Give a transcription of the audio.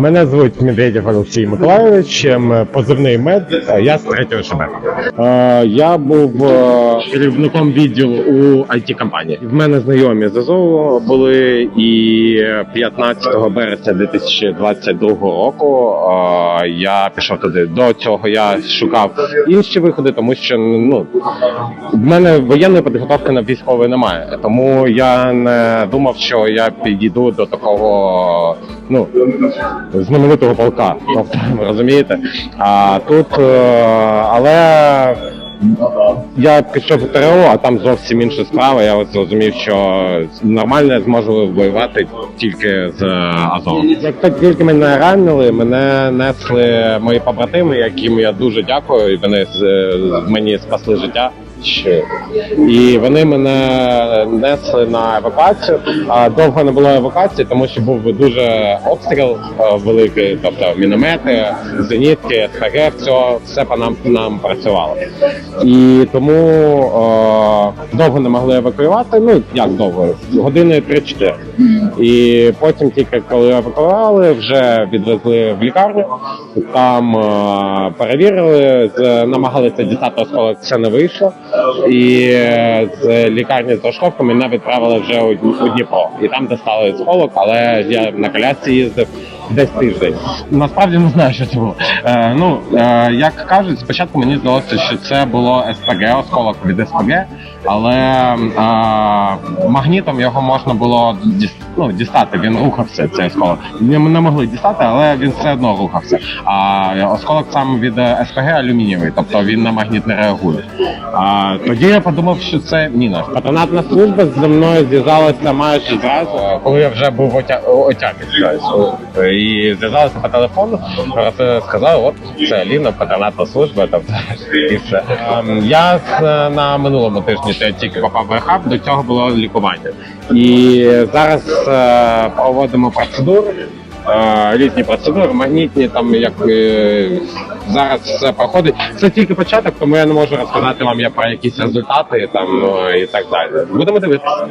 Мене звуть Медведєв Олексій Миколайович, ем, позивний мед. е, Я з третього ШБ. Е, Я був е, керівником відділу у it компанії. В мене знайомі з АЗОВ були, і 15 березня 2022 року я пішов туди. До цього я шукав інші виходи, тому що ну в мене воєнної підготовки на військової немає. Тому я не думав, що я підійду до такого ну знаменитого полка. Тобто, розумієте? А тут, е, але я пішов в ТРО, а там зовсім інша справа. Я от зрозумів, що нормально я зможу воювати тільки з Азовом. Як тільки мене ранили, мене несли мої побратими, яким я дуже дякую, і вони мені спасли життя. Ще. І вони мене несли на евакуацію. А довго не було евакуації, тому що був дуже обстріл е, великий, тобто міномети, зенітки, СПГ, все, все по нам нам працювало. І тому е, довго не могли евакуювати. Ну як довго? Години 3-4. І потім, тільки коли евакуювали, вже відвезли в лікарню. Там е, перевірили, намагалися дістати осколок, це не вийшло. І е, з лікарні з осколками мене відправили вже у, Дніпро. І там достали осколок, але я на колясці їздив десь тиждень. Насправді не знаю, що це було. Е, ну е, як кажуть, спочатку мені здалося, що це було СПГ, осколок від СПГ, але е, магнітом його можна було діс- ну, дістати. Він рухався цей осколок. Не, не могли дістати, але він все одно рухався. А осколок сам від е, СПГ алюмінієвий, тобто він на магніт не реагує. А тоді я подумав, що це міна. Патронатна служба зі мною зв'язалася майже зразу, коли я вже був отя... отямі. І зв'язалися по телефону, сказали, от це Аліна, патронатна служба, тобто і все. Ем, Я на минулому тижні тільки попав в рехаб, до цього було лікування. І зараз е, проводимо процедури. е, Різні процедури, магнітні, там як е, зараз все проходить. Це тільки початок, тому я не можу розказати вам я про якісь результати там ну, і так далі. Будемо дивитися.